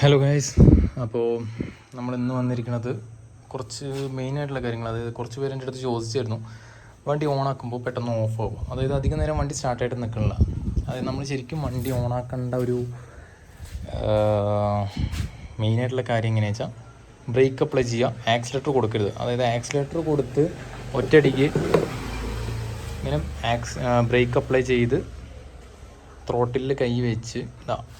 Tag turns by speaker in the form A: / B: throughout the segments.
A: Hello guys അപ്പോൾ നമ്മൾ ഇന്ന് വന്നിരിക്കുന്നത് കുറച്ച് മെയിനായിട്ടുള്ള കാര്യങ്ങൾ. അതായത് കുറച്ച് പേര് എന്റെ അടുത്ത് ചോദിച്ചായിരുന്നു വണ്ടി ഓണാക്കുമ്പോൾ പെട്ടെന്ന് ഓഫ് ആകും അതായത് അധികം നേരം വണ്ടി സ്റ്റാർട്ടായിട്ട് നിൽക്കണില്ല. അതായത് നമ്മൾ ശരിക്കും വണ്ടി ഓണാക്കേണ്ട ഒരു മെയിനായിട്ടുള്ള കാര്യം എങ്ങനെയാ വെച്ചാൽ ബ്രേക്ക് അപ്ലൈ ചെയ്യുക ആക്സിലേറ്റർ കൊടുക്കരുത്. അതായത് ആക്സിലേറ്റർ കൊടുത്ത് ഒറ്റയടിക്ക് ഇങ്ങനെ ആക്സ് ബ്രേക്ക് അപ്ലൈ ചെയ്ത് ത്രോട്ടിലിൽ കൈ വെച്ച്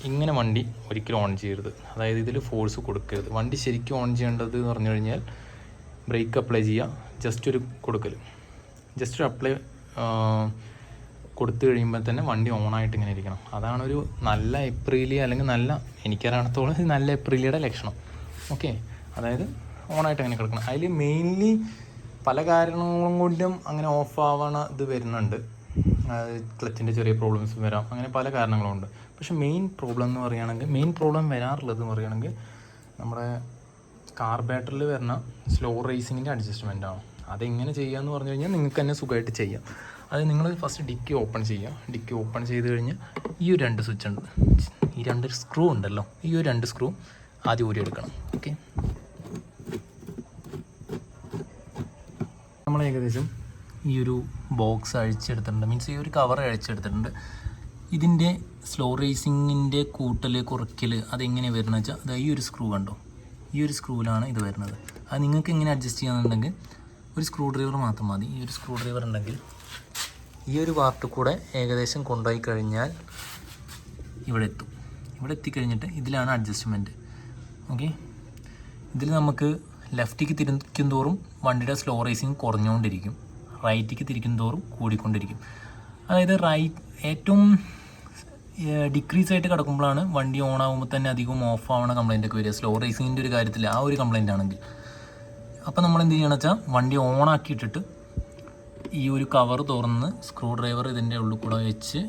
A: ഇങ്ങനെ വണ്ടി ഒരിക്കലും ഓൺ ചെയ്യരുത്. അതായത് ഇതിൽ ഫോഴ്സ് കൊടുക്കരുത്. വണ്ടി ശരിക്കും ഓൺ ചെയ്യേണ്ടത് എന്ന് പറഞ്ഞു കഴിഞ്ഞാൽ ബ്രേക്ക് അപ്ലൈ ചെയ്യുക ജസ്റ്റ് ഒരു കൊടുക്കൽ ജസ്റ്റ് ഒരു അപ്ലൈ കൊടുത്തു കഴിയുമ്പോൾ തന്നെ വണ്ടി ഓണായിട്ട് ഇങ്ങനെ ഇരിക്കണം. അതാണ് ഒരു നല്ല എപ്രിലി അല്ലെങ്കിൽ നല്ല എനിക്കറിയണത്തോളം നല്ല എപ്രീലിയുടെ ലക്ഷണം. ഓക്കെ അതായത് ഓണായിട്ട് അങ്ങനെ കിടക്കണം. അതിൽ മെയിൻലി പല കാരണങ്ങളും കൊണ്ടും അങ്ങനെ ഓഫ് ആവണ ഇത് വരുന്നുണ്ട്. ക്ലച്ചിന്റെ ചെറിയ പ്രോബ്ലംസ് വരാം. അങ്ങനെ പല കാരണങ്ങളുണ്ട്. പക്ഷെ മെയിൻ പ്രോബ്ലം എന്ന് പറയുകയാണെങ്കിൽ മെയിൻ പ്രോബ്ലം വരാറുള്ളത് എന്ന് പറയുകയാണെങ്കിൽ നമ്മുടെ കാർ ബാറ്ററിൽ വരുന്ന സ്ലോ റേസിങ്ങിന്റെ അഡ്ജസ്റ്റ്മെന്റ് ആണ്. അതെങ്ങനെ ചെയ്യുക എന്ന് പറഞ്ഞു കഴിഞ്ഞാൽ നിങ്ങൾക്ക് തന്നെ സുഖമായിട്ട് ചെയ്യാം. അത് നിങ്ങൾ ഫസ്റ്റ് ഡിക്കി ഓപ്പൺ ചെയ്യുക. ഡിക്കി ഓപ്പൺ ചെയ്ത് കഴിഞ്ഞ് ഈ ഒരു രണ്ട് സ്വിച്ച് ഉണ്ട്. ഈ രണ്ട് സ്ക്രൂ ഉണ്ടല്ലോ. ഈ ഒരു രണ്ട് സ്ക്രൂ ആദ്യം ഊരി എടുക്കണം. ഓക്കെ നമ്മൾ ഏകദേശം ഈ ഒരു ബോക്സ് അഴിച്ചെടുത്തിട്ടുണ്ട്. മീൻസ് ഈ ഒരു കവർ അഴിച്ചെടുത്തിട്ടുണ്ട്. ഇതിന്റെ സ്ലോ റേസിങ്ങിന്റെ കൂട്ടൽ കുറയ്ക്കൽ അതെങ്ങനെ വരുന്നത് വെച്ചാൽ അത് ഈ ഒരു സ്ക്രൂ കണ്ടോ? ഈ ഒരു സ്ക്രൂവിലാണ് ഇത് വരുന്നത്. അത് നിങ്ങൾക്ക് എങ്ങനെ അഡ്ജസ്റ്റ് ചെയ്യാന്നുണ്ടെങ്കിൽ ഒരു സ്ക്രൂ ഡ്രൈവർ മാത്രം മതി. ഈ ഒരു സ്ക്രൂ ഡ്രൈവർ ഉണ്ടെങ്കിൽ ഈ ഒരു പാർട്ട് കൂടെ ഏകദേശം കൊണ്ടുപോയി കഴിഞ്ഞാൽ ഇവിടെ എത്തും. ഇവിടെ എത്തിക്കഴിഞ്ഞിട്ട് ഇതിലാണ് അഡ്ജസ്റ്റ്മെന്റ് ഓക്കെ ഇതിൽ നമുക്ക് ലെഫ്റ്റിക്ക് തിരിക്കും തോറും വണ്ടിയുടെ സ്ലോ റേസിങ് കുറഞ്ഞുകൊണ്ടിരിക്കും. റൈറ്റിക്ക് തിരിക്കും തോറും കൂടിക്കൊണ്ടിരിക്കും. അതായത് റൈറ്റ് ഏറ്റവും ഡിക്രീസ് ആയിട്ട് കിടക്കുമ്പോഴാണ് വണ്ടി ഓൺ ആകുമ്പോൾ തന്നെ അധികം ഓഫ് ആവുന്ന കംപ്ലൈന്റ് ഒക്കെ വരിക. സ്ലോ റേസിങ്ങിന്റെ ഒരു കാര്യത്തിൽ ആ ഒരു കംപ്ലൈന്റ് ആണെങ്കിൽ. അപ്പോൾ നമ്മൾ എന്ത് ചെയ്യണം വെച്ചാൽ വണ്ടി ഓൺ ആക്കിയിട്ടിട്ട് ഈ ഒരു കവർ തുറന്ന് സ്ക്രൂ ഡ്രൈവർ ഇതിന്റെ ഉള്ളിൽ കൂടെ വെച്ച്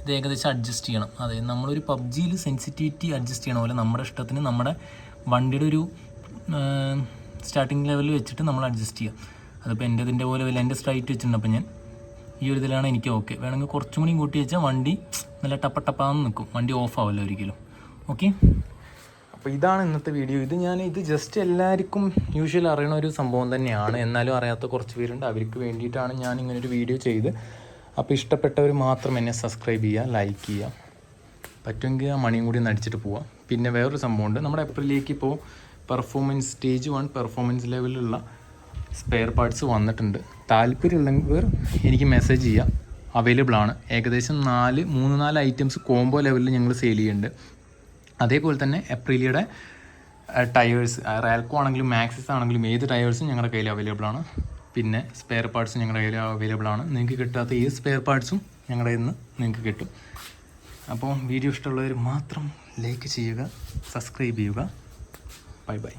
A: ഇത് ഏകദേശം അഡ്ജസ്റ്റ് ചെയ്യണം. അതായത് നമ്മളൊരു പബ്ജിയിൽ സെൻസിറ്റിവിറ്റി അഡ്ജസ്റ്റ് ചെയ്യണ പോലെ നമ്മുടെ ഇഷ്ടത്തിന് നമ്മുടെ വണ്ടിയുടെ ഒരു സ്റ്റാർട്ടിങ് ലെവലിൽ വെച്ചിട്ട് നമ്മൾ അഡ്ജസ്റ്റ് ചെയ്യുക അതിപ്പോൾ എന്റെ ഇതിന്റെ പോലെ വല്ല എന്റെ സ്ട്രൈറ്റ് വെച്ചിട്ടുണ്ട്. അപ്പോൾ ഞാൻ ഈ ഒരു ഇതിലാണ് എനിക്ക് ഓക്കെ വേണമെങ്കിൽ കുറച്ചും കൂടി കൂട്ടി വെച്ചാൽ വണ്ടി നല്ല ടപ്പ ടപ്പാന്ന് നിൽക്കും. വണ്ടി ഓഫ് ആവില്ല ഒരിക്കലും. ഓക്കെ അപ്പോൾ ഇതാണ് ഇന്നത്തെ വീഡിയോ ഇത് ഞാൻ ഇത് ജസ്റ്റ് എല്ലാവർക്കും യൂഷ്വൽ അറിയണ ഒരു സംഭവം തന്നെയാണ്. എന്നാലും അറിയാത്ത കുറച്ച് പേരുണ്ട്. അവർക്ക് വേണ്ടിയിട്ടാണ് ഞാൻ ഇങ്ങനെ ഒരു വീഡിയോ ചെയ്ത്. അപ്പോൾ ഇഷ്ടപ്പെട്ടവർ മാത്രം എന്നെ സബ്സ്ക്രൈബ് ചെയ്യുക ലൈക്ക് ചെയ്യുക. പറ്റുമെങ്കിൽ ആ മണിയും കൂടി ഒന്ന് അടിച്ചിട്ട് പോവാം. പിന്നെ വേറൊരു സംഭവമുണ്ട്. നമ്മുടെ ഏപ്രിലേക്ക് ഇപ്പോൾ പെർഫോമൻസ് സ്റ്റേജ് വൺ പെർഫോമൻസ് ലെവലിലുള്ള സ്പെയർ പാർട്സ് വന്നിട്ടുണ്ട്. താല്പര്യമുള്ളവർ എനിക്ക് മെസ്സേജ് ചെയ്യാം. അവൈലബിൾ ആണ്. ഏകദേശം നാല് മൂന്ന് നാല് ഐറ്റംസ് കോംബോ ലെവലിൽ ഞങ്ങൾ സെയിൽ ചെയ്യുന്നുണ്ട് അതേപോലെ തന്നെ എപ്രിലിയുടെ ടയേഴ്സ് റാൽക്കോ ആണെങ്കിലും മാക്സിസ് ആണെങ്കിലും ഏത് ടയേഴ്സും ഞങ്ങളുടെ കയ്യിൽ അവൈലബിൾ ആണ്. പിന്നെ സ്പെയർ പാർട്സ് ഞങ്ങളുടെ കയ്യിൽ അവൈലബിൾ ആണ്. നിങ്ങൾക്ക് കിട്ടാത്ത ഏത് സ്പെയർ പാർട്സും ഞങ്ങളുടെ നിന്ന് നിങ്ങൾക്ക് കിട്ടും. അപ്പോൾ വീഡിയോ ഇഷ്ടമുള്ളവർ മാത്രം ലൈക്ക് ചെയ്യുക സബ്സ്ക്രൈബ് ചെയ്യുക. Bye bye